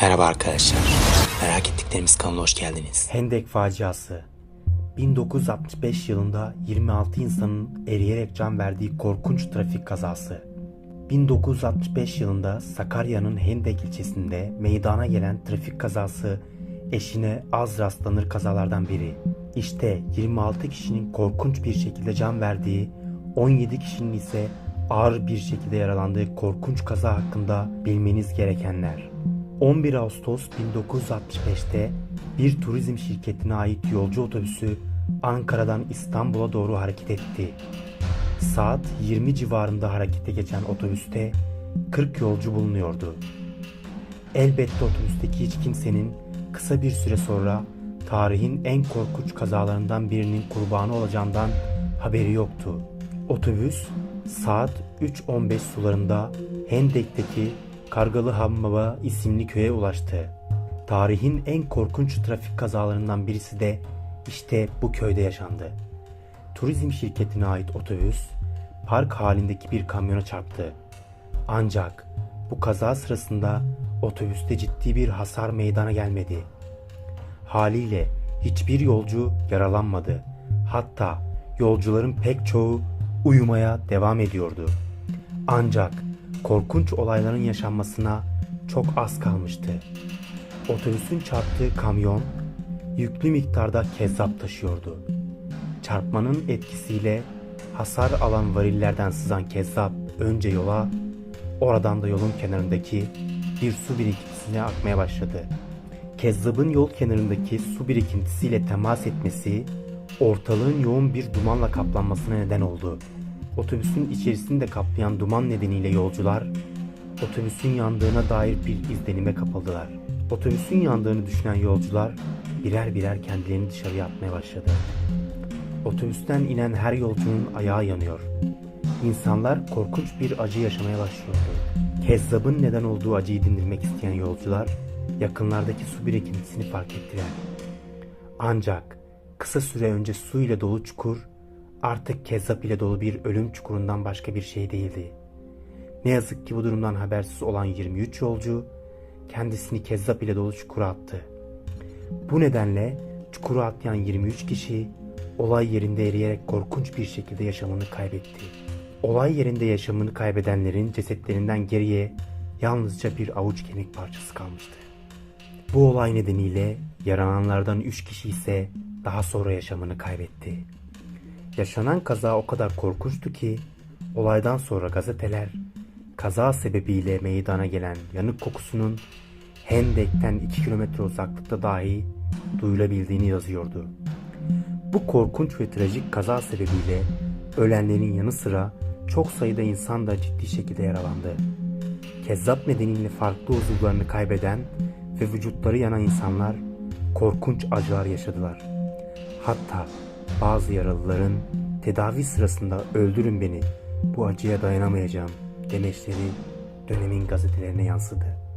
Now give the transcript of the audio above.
Merhaba arkadaşlar. Merak ettiklerimiz kanalına hoş geldiniz. Hendek faciası 1965 yılında 26 insanın eriyerek can verdiği korkunç trafik kazası. 1965 yılında Sakarya'nın Hendek ilçesinde meydana gelen trafik kazası eşine az rastlanır kazalardan biri. İşte 26 kişinin korkunç bir şekilde can verdiği, 17 kişinin ise ağır bir şekilde yaralandığı korkunç kaza hakkında bilmeniz gerekenler. 11 Ağustos 1965'te bir turizm şirketine ait yolcu otobüsü Ankara'dan İstanbul'a doğru hareket etti. Saat 20 civarında harekete geçen otobüste 40 yolcu bulunuyordu. Elbette otobüsteki hiç kimsenin kısa bir süre sonra tarihin en korkunç kazalarından birinin kurbanı olacağından haberi yoktu. Otobüs saat 3.15 sularında Hendek'teki Kargalı Hammaba isimli köye ulaştı. Tarihin en korkunç trafik kazalarından birisi de işte bu köyde yaşandı. Turizm şirketine ait otobüs park halindeki bir kamyona çarptı. Ancak bu kaza sırasında otobüste ciddi bir hasar meydana gelmedi. Haliyle hiçbir yolcu yaralanmadı. Hatta yolcuların pek çoğu uyumaya devam ediyordu. Ancak korkunç olayların yaşanmasına çok az kalmıştı. Otobüsün çarptığı kamyon yüklü miktarda kezzap taşıyordu. Çarpmanın etkisiyle hasar alan varillerden sızan kezzap önce yola, oradan da yolun kenarındaki bir su birikintisine akmaya başladı. Kezzabın yol kenarındaki su birikintisiyle temas etmesi ortalığın yoğun bir dumanla kaplanmasına neden oldu. Otobüsün içerisini de kaplayan duman nedeniyle yolcular otobüsün yandığına dair bir izlenime kapıldılar. Otobüsün yandığını düşünen yolcular birer birer kendilerini dışarıya atmaya başladı. Otobüsten inen her yolcunun ayağı yanıyor. İnsanlar korkunç bir acı yaşamaya başlıyordu. Kezzabın neden olduğu acıyı dindirmek isteyen yolcular yakınlardaki su birikintisini fark ettiler. Ancak kısa süre önce su ile dolu çukur artık kezzap ile dolu bir ölüm çukurundan başka bir şey değildi. Ne yazık ki bu durumdan habersiz olan 23 yolcu kendisini kezzap ile dolu çukura attı. Bu nedenle çukura atlayan 23 kişi olay yerinde eriyerek korkunç bir şekilde yaşamını kaybetti. Olay yerinde yaşamını kaybedenlerin cesetlerinden geriye yalnızca bir avuç kemik parçası kalmıştı. Bu olay nedeniyle yaralananlardan 3 kişi ise daha sonra yaşamını kaybetti. Yaşanan kaza o kadar korkunçtu ki olaydan sonra gazeteler kaza sebebiyle meydana gelen yanık kokusunun Hendek'ten 2 kilometre uzaklıkta dahi duyulabildiğini yazıyordu. Bu korkunç ve trajik kaza sebebiyle ölenlerin yanı sıra çok sayıda insan da ciddi şekilde yaralandı. Kezzap nedeniyle farklı uzuvlarını kaybeden ve vücutları yanan insanlar korkunç acılar yaşadılar. Hatta bazı yaralıların tedavi sırasında öldürün beni bu acıya dayanamayacağım demeçleri dönemin gazetelerine yansıdı.